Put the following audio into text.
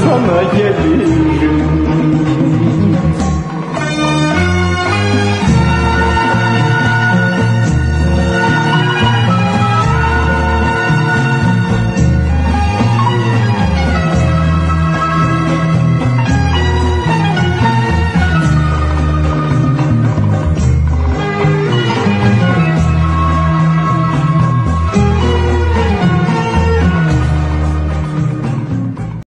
sana gelir